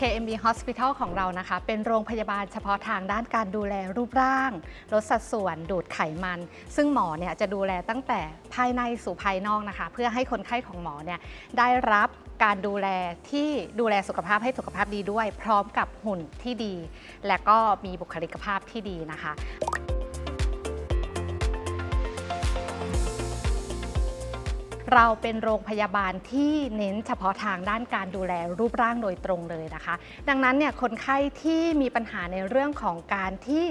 KMB Hospital ของเรานะคะ เป็นโรงพยาบาลเฉพาะทางด้านการดูแลรูปร่าง ลดสัดส่วนดูดไขมัน ซึ่งหมอเนี่ยจะดูแลตั้งแต่ภายในสู่ภายนอกนะคะ เพื่อให้คนไข้ของหมอเนี่ยได้รับการดูแลที่ดูแลสุขภาพให้สุขภาพดีด้วย พร้อมกับหุ่นที่ดี และก็มีบุคลิกภาพที่ดีนะคะ เราเป็นโรงพยาบาลที่เน้นเฉพาะทางด้านการดูแลรูปร่างโดยตรงเลยนะคะ ดังนั้นเนี่ยคนไข้ที่มีปัญหาในเรื่องของการที่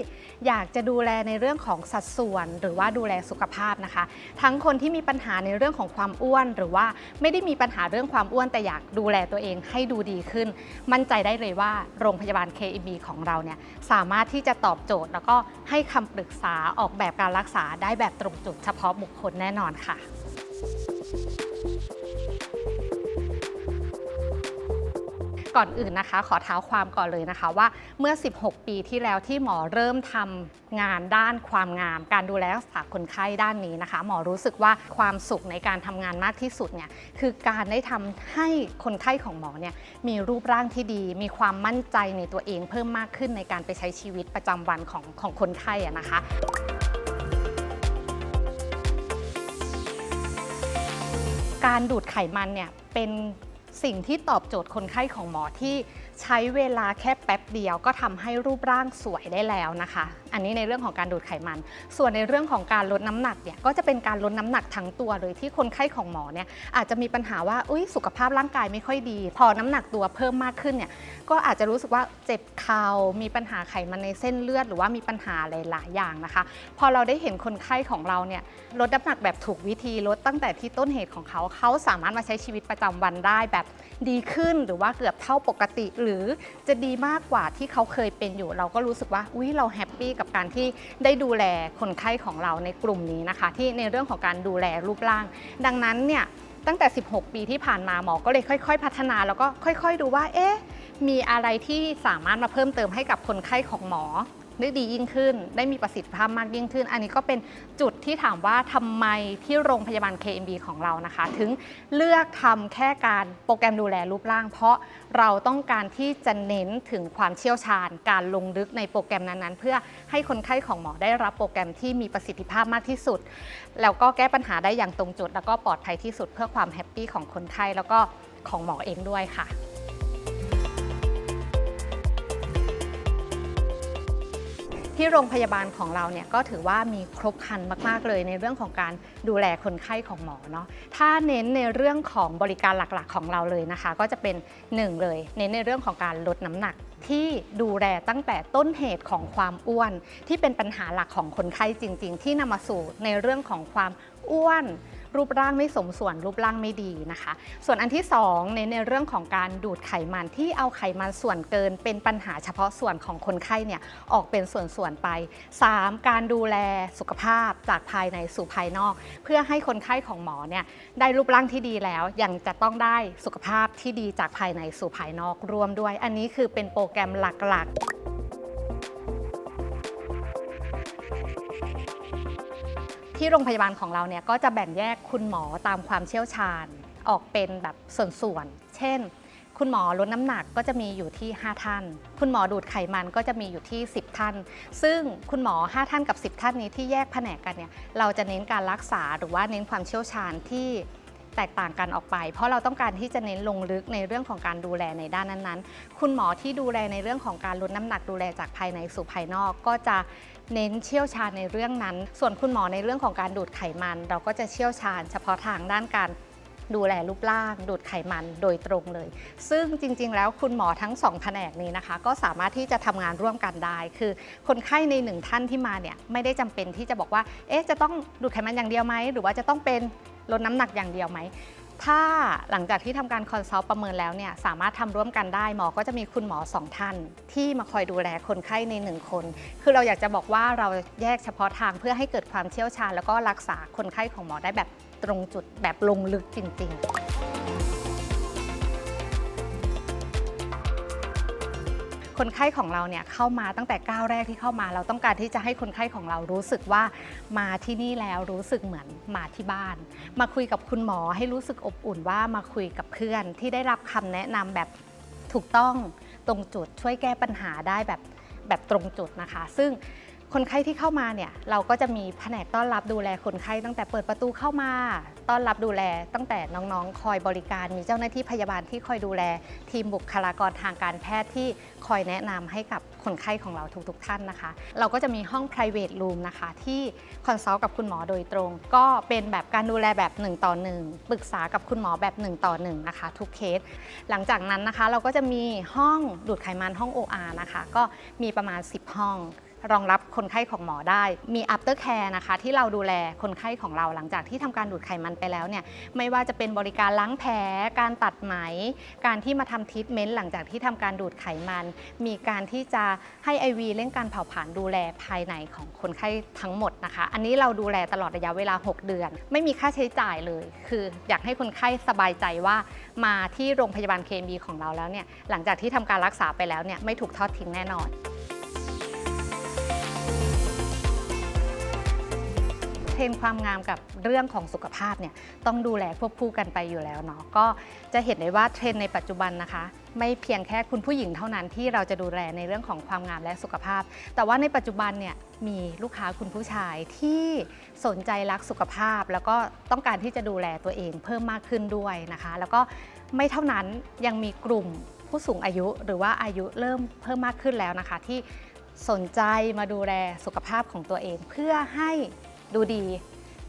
อยากจะดูแลในเรื่องของสัดส่วน หรือว่าดูแลสุขภาพนะคะ ทั้งคนที่มีปัญหาในเรื่องของความอ้วน หรือว่าไม่ได้มีปัญหาเรื่องความอ้วนแต่อยากดูแลตัวเองให้ดูดีขึ้น มั่นใจได้เลยว่าโรงพยาบาล KEB ของเราเนี่ยสามารถที่จะตอบโจทย์ แล้วก็ให้คำปรึกษาออกแบบการรักษาได้แบบตรงจุดเฉพาะบุคคลแน่นอนค่ะ ก่อนอื่นนะคะ ขอเท้าความก่อนเลยนะคะว่าเมื่อ 16 ปีที่แล้วที่หมอเริ่มทำงานด้านความงาม การดูแลรักษาคนไข้ด้านนี้นะคะ หมอรู้สึกว่าความสุขในการทำงานมากที่สุดเนี่ยคือการได้ทำให้คนไข้ของหมอเนี่ยมีรูปร่างที่ดี มีความมั่นใจในตัวเองเพิ่มมากขึ้นในการไปใช้ชีวิตประจำวันของของคนไข้อะนะคะ การดูดไขมันเนี่ยเป็นสิ่งที่ตอบโจทย์คนไข้ของหมอที่ใช้เวลาแค่แป๊บเดียวก็ทำให้รูปร่างสวยได้แล้วนะคะ อันนี้ในเรื่องของการดูดไขมัน ส่วนในเรื่องของการลดน้ำหนักเนี่ยก็จะเป็นการลดน้ำหนักทั้งตัวเลยที่คนไข้ของหมอเนี่ยอาจจะมีปัญหาว่าอุ้ยสุขภาพร่างกายไม่ค่อยดี พอน้ำหนักตัวเพิ่มมากขึ้นเนี่ยก็อาจจะรู้สึกว่าเจ็บเข่ามีปัญหาไขมันในเส้นเลือด หรือว่ามีปัญหาหลายๆอย่างนะคะ พอเราได้เห็นคนไข้ของเราเนี่ยลดน้ำหนักแบบถูกวิธีลดตั้งแต่ที่ต้นเหตุของเขาเขาสามารถมาใช้ชีวิตประจำวันได้แบบดีขึ้นหรือว่าเกือบเท่าปกติ หรือจะดีมากกว่าที่เขาเคยเป็นอยู่ เราก็รู้สึกว่าอุ้ยเราแฮปปี้กับการที่ได้ดูแลคนไข้ของเราในกลุ่มนี้นะคะ ที่ในเรื่องของการดูแลรูปร่าง ดังนั้นเนี่ยตั้งแต่ 16 ปีที่ผ่านมาหมอก็เลยค่อย ๆ พัฒนาแล้วก็ค่อย ๆ ดูว่าเอ๊ะมีอะไรที่สามารถมาเพิ่มเติมให้กับคนไข้ของหมอ ได้ดียิ่งขึ้น ได้มีประสิทธิภาพมากยิ่งขึ้น อันนี้ก็เป็นจุดที่ถามว่าทำไมที่โรงพยาบาล KMB ของเรานะคะ ถึงเลือกทำแค่การโปรแกรมดูแลรูปร่าง เพราะเราต้องการที่จะเน้นถึงความเชี่ยวชาญ การลงลึกในโปรแกรมนั้นๆ เพื่อให้คนไข้ของหมอได้รับโปรแกรมที่มีประสิทธิภาพมากที่สุด แล้วก็แก้ปัญหาได้อย่างตรงจุด แล้วก็ปลอดภัยที่สุดเพื่อความแฮปปี้ของคนไข้แล้วก็ของหมอเองด้วยค่ะ ที่โรงพยาบาลของเราเนี่ยก็ถือว่ามีครบครันมาก ๆ เลยในเรื่องของการดูแลคนไข้ของหมอเนาะถ้าเน้นในเรื่องของบริการหลักๆของเราเลยนะคะ ก็จะเป็นหนึ่งเลย เน้นในเรื่องของการลดน้ำหนักที่ดูแลตั้งแต่ต้นเหตุของความอ้วน ที่เป็นปัญหาหลักของคนไข้จริง ๆ ที่นำมาสู่ในเรื่องของความอ้วน รูปร่างไม่สมส่วนรูปร่างไม่ดีนะคะ ส่วนอันที่2ในในเรื่องของการดูดไขมันที่เอาไขมันส่วนเกิน เป็นปัญหาเฉพาะส่วนของคนไข้เนี่ยออกเป็นส่วนๆไป 3. การดูแลสุขภาพจากภายในสู่ภายนอก เพื่อให้คนไข้ของหมอเนี่ยได้รูปร่างที่ดีแล้วยังจะต้องได้สุขภาพที่ดีจากภายในสู่ภายนอกรวมด้วย อันนี้คือเป็นโปรแกรมหลักๆ ที่โรงพยาบาลของเราเนี่ยก็จะแบ่งแยกคุณหมอตามความเชี่ยวชาญ ออกเป็นแบบส่วนๆ เช่น คุณหมอลดน้ำหนักก็จะมีอยู่ที่ 5 ท่าน คุณหมอดูดไขมันก็จะมีอยู่ที่ 10 ท่าน ซึ่งคุณหมอ 5 ท่านกับ 10 ท่านนี้ที่แยกแผนกกันเนี่ยเราจะเน้นการรักษาหรือว่าเน้นความเชี่ยวชาญที่แตกต่างกันออกไป เพราะเราต้องการที่จะเน้นลงลึกในเรื่องของการดูแลในด้านนั้นๆ คุณหมอที่ดูแลในเรื่องของการลดน้ำหนักดูแลจากภายในสู่ภายนอก ก็จะ เน้นเชี่ยวชาญในเรื่องนั้น ส่วนคุณหมอในเรื่องของการดูดไขมัน เราก็จะเชี่ยวชาญ เฉพาะทางด้านการดูแลรูปร่าง ดูดไขมันโดยตรงเลย ซึ่งจริงๆ แล้วคุณหมอทั้งสองแผนกนี้นะคะ ก็สามารถที่จะทำงานร่วมกันได้ คือ คนไข้ในหนึ่งท่านที่มาเนี่ยไม่ได้จำเป็นที่จะบอกว่า เอ๊ะ จะต้องดูดไขมันอย่างเดียวไหม หรือว่าจะต้องเป็นลดน้ำหนักอย่างเดียวไหม ถ้าหลังจากที่ทำการคอนซัลท์ประเมินแล้วเนี่ยสามารถทำร่วมกันได้หมอก็จะมีคุณหมอสองท่าน ที่มาคอยดูแลคนไข้ในหนึ่งคน คือเราอยากจะบอกว่าเราแยกเฉพาะทางเพื่อให้เกิดความเชี่ยวชาญ แล้วก็รักษาคนไข้ของหมอได้แบบตรงจุดแบบลงลึกจริง ๆ คนไข้ของเราเนี่ยเข้ามาตั้งแต่ก้าวแรกที่เข้ามา เราต้องการที่จะให้คนไข้ของเรารู้สึกว่ามาที่นี่แล้วรู้สึกเหมือนมาที่บ้าน มาคุยกับคุณหมอให้รู้สึกอบอุ่นว่ามาคุยกับเพื่อน ที่ได้รับคำแนะนำแบบถูกต้องตรงจุดช่วยแก้ปัญหาได้แบบแบบตรงจุดนะคะ ซึ่ง คนไข้ที่เข้ามาเนี่ยเราก็จะมีแผนกต้อนรับดูแลคนไข้ตั้งแต่เปิดประตูเข้ามา ต้อนรับดูแลตั้งแต่น้องๆ คอยบริการมีเจ้าหน้าที่พยาบาลที่คอยดูแล ทีมบุคลากรทางการแพทย์ที่คอยแนะนำให้กับคนไข้ของเราทุกๆ ท่านนะคะ เราก็จะมีห้อง private room นะคะที่คอนซัลท์กับคุณหมอโดยตรง ก็เป็นแบบการดูแลแบบ1ต่อ1ปรึกษากับคุณหมอแบบ1ต่อ1นะคะทุกเคส หลังจากนั้นนะคะเราก็จะมีห้องดูดไขมันห้อง OR นะคะก็มีประมาณ 10 ห้อง รองรับคนไข้ของหมอได้ มี after care นะคะ ที่เราดูแลคนไข้ของเราหลังจากที่ทำการดูดไขมันไปแล้วเนี่ยไม่ว่าจะเป็นบริการล้างแผล การตัดไหม การที่มาทำทรีทเมนต์หลังจากที่ทำการดูดไขมัน มีการที่จะให้ IV เร่งการเผาผลาญดูแลภายในของคนไข้ทั้งหมดนะคะ อันนี้เราดูแลตลอดระยะเวลา 6 เดือน ไม่มีค่าใช้จ่ายเลย คืออยากให้คนไข้สบายใจว่ามาที่โรงพยาบาลเคมีของเราแล้วเนี่ยหลังจากที่ทำการรักษาไปแล้วเนี่ยไม่ถูกทอดทิ้งแน่นอน เทรนด์ความงามกับเรื่องของสุขภาพเนี่ยต้องดูแลควบคู่กันไปอยู่แล้วเนาะก็จะเห็นได้ว่าเทรนด์ในปัจจุบันนะคะ ไม่เพียงแค่คุณผู้หญิงเท่านั้นที่เราจะดูแลในเรื่องของความงามและสุขภาพ แต่ว่าในปัจจุบันเนี่ยมีลูกค้าคุณผู้ชายที่สนใจรักสุขภาพ แล้วก็ต้องการที่จะดูแลตัวเองเพิ่มมากขึ้นด้วยนะคะ แล้วก็ไม่เท่านั้นยังมีกลุ่มผู้สูงอายุหรือว่าอายุเริ่มเพิ่มมากขึ้นแล้วนะคะที่สนใจมาดูแลสุขภาพของตัวเอง เพื่อให้ ดูดี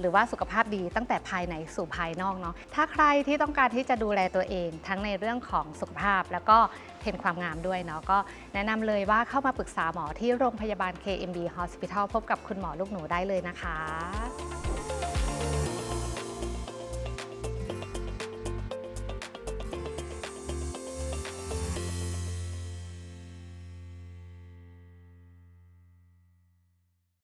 หรือว่าสุขภาพดีตั้งแต่ภายในสู่ภายนอกเนาะถ้าใครที่ต้องการที่จะดูแลตัวเอง ทั้งในเรื่องของสุขภาพแล้วก็เทรนความงามด้วยเนาะก็แนะนำเลยว่าเข้ามาปรึกษาหมอที่โรงพยาบาล KMB Hospital พบกับคุณหมอลูกหนูได้เลยนะคะ